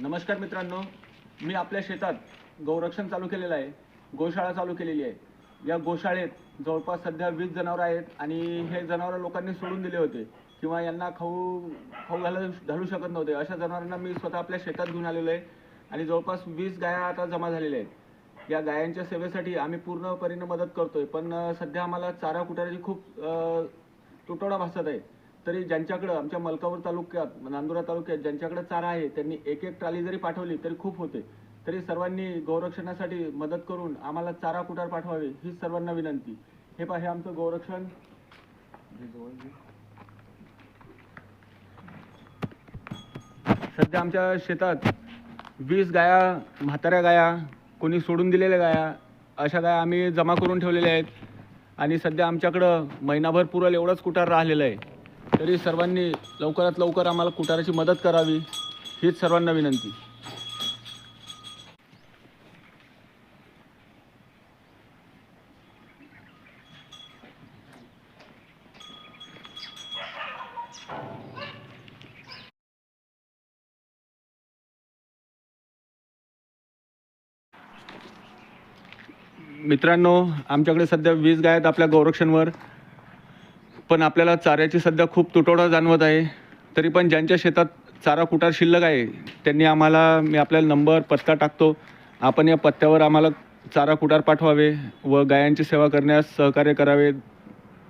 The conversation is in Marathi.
नमस्कार मित्रांनो मी आपल्या शेतात गौरक्षण चालू केलेलं आहे गोशाळा चालू केलेली आहे. या गोशाळेत जवळपास सध्या वीस जनावरं आहेत आणि हे जनावरं लोकांनी सोडून दिले होते किंवा यांना खाऊ खाऊ घालू घालू शकत नव्हते. अशा जनावरांना मी स्वतः आपल्या शेतात घेऊन आलेलो आहे आणि जवळपास वीस गाया आता जमा झालेल्या आहेत. या गायांच्या सेवेसाठी आम्ही पूर्णपरीने मदत करतोय पण सध्या आम्हाला चारा कुटाऱ्याची खूप तुटवडा भासत आहे. तरी ज्यांच्याकडं आमच्या मलकापूर तालुक्यात नांदुरा तालुक्यात ज्यांच्याकडे चारा आहे त्यांनी एक एक ट्राली जरी पाठवली तरी खूप होते. तरी सर्वांनी गौरक्षणासाठी मदत करून आम्हाला चारा कुटार पाठवावे ही सर्वांना विनंती. हे पहा हे आमचं गौरक्षण. सध्या आमच्या शेतात वीस गाया म्हाताऱ्या गाया कोणी सोडून दिलेल्या गाया अशा गाया आम्ही जमा करून ठेवलेल्या आहेत. आणि सध्या आमच्याकडं महिनाभर पुरेल एवढंच कुटार राहिलेलं आहे. तरी सर्वांनी लवकरात लवकर आम्हाला कुटाराची मदत करावी हीच सर्वांना विनंती. मित्रांनो आमच्याकडे सध्या वीस गाय आहेत आपल्या गौरक्षणवर. पण आपल्याला चाऱ्याची सध्या खूप तुटवडा जाणवत आहे. तरी पण ज्यांच्या शेतात चारा कुटार शिल्लक आहे त्यांनी आम्हाला मी आपल्याला नंबर पत्ता टाकतो. आपण या पत्त्यावर आम्हाला चारा कुटार पाठवावे व गायांची सेवा करण्यास सहकार्य करावे.